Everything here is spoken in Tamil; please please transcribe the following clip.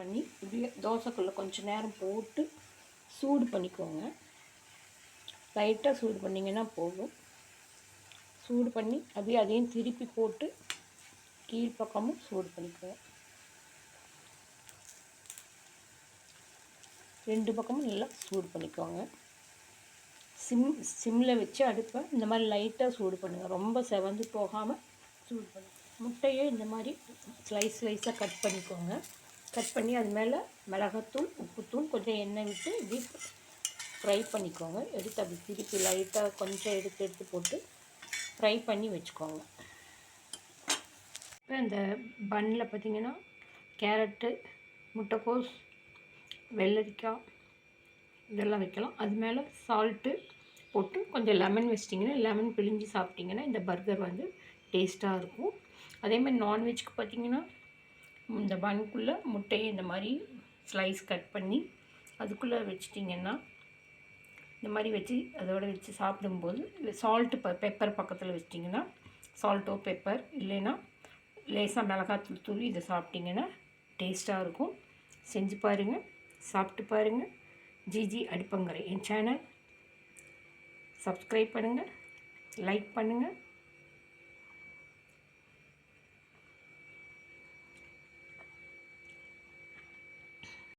பண்ணி இப்படியே தோசைக்குள்ளே கொஞ்சம் நேரம் போட்டு சூடு பண்ணிக்கோங்க. லைட்டாக சூடு பண்ணிங்கன்னா போதும். சூடு பண்ணி அப்படியே அதையும் திருப்பி போட்டு கீழ்ப்பக்கமும் சூடு பண்ணிக்கோங்க. ரெண்டு பக்கமும் நல்லா சூடு பண்ணிக்கோங்க. சிம் சிம்மில் வச்சு அடுப்பை இந்த மாதிரி லைட்டாக சூடு பண்ணுங்கள் ரொம்ப செவந்து போகாமல் சூடு பண்ணுங்கள் முட்டையை இந்த மாதிரி ஸ்லைஸ் ஸ்லைஸாக கட் பண்ணிக்கோங்க. கட் பண்ணி அது மேலே மிளகாத்தூள் உப்புத்தூள் கொஞ்சம் எண்ணெய் விட்டு இப்படி ஃப்ரை பண்ணிக்கோங்க. எடுத்து அப்படி திருப்பி லைட்டாக கொஞ்சம் எடுத்து எடுத்து போட்டு ஃப்ரை பண்ணி வச்சுக்கோங்க. இப்போ இந்த பன்னில் பார்த்தீங்கன்னா கேரட்டு முட்டைக்கோஸ் வெள்ளரிக்காய் இதெல்லாம் வைக்கலாம். அது மேலே சால்ட்டு போட்டு கொஞ்சம் லெமன் வச்சிட்டிங்கன்னா லெமன் பிழிஞ்சு சாப்பிட்டிங்கன்னா இந்த பர்கர் வந்து டேஸ்ட்டாக இருக்கும். அதே மாதிரி நான்வெஜ்க்கு பார்த்திங்கன்னா இந்த பன்குள்ளே முட்டையை இந்த மாதிரி ஸ்லைஸ் கட் பண்ணி அதுக்குள்ளே வச்சிட்டிங்கன்னா இந்த மாதிரி வச்சு அதோட வச்சு சாப்பிடும்போது சால்ட்டு ப பெப்பர் பக்கத்தில் வச்சிட்டிங்கன்னா சால்ட்டோ பெப்பர் இல்லைன்னா லேசாக மிளகாத்தூள் தூவி இதை சாப்பிட்டிங்கன்னா டேஸ்ட்டாக இருக்கும். செஞ்சு பாருங்கள் சாப்பிட்டு பாருங்கள் ஜிஜி அடுப்பங்கரை என் சேனல் சப்ஸ்கிரைப் பண்ணுங்கள் லைக் பண்ணுங்கள்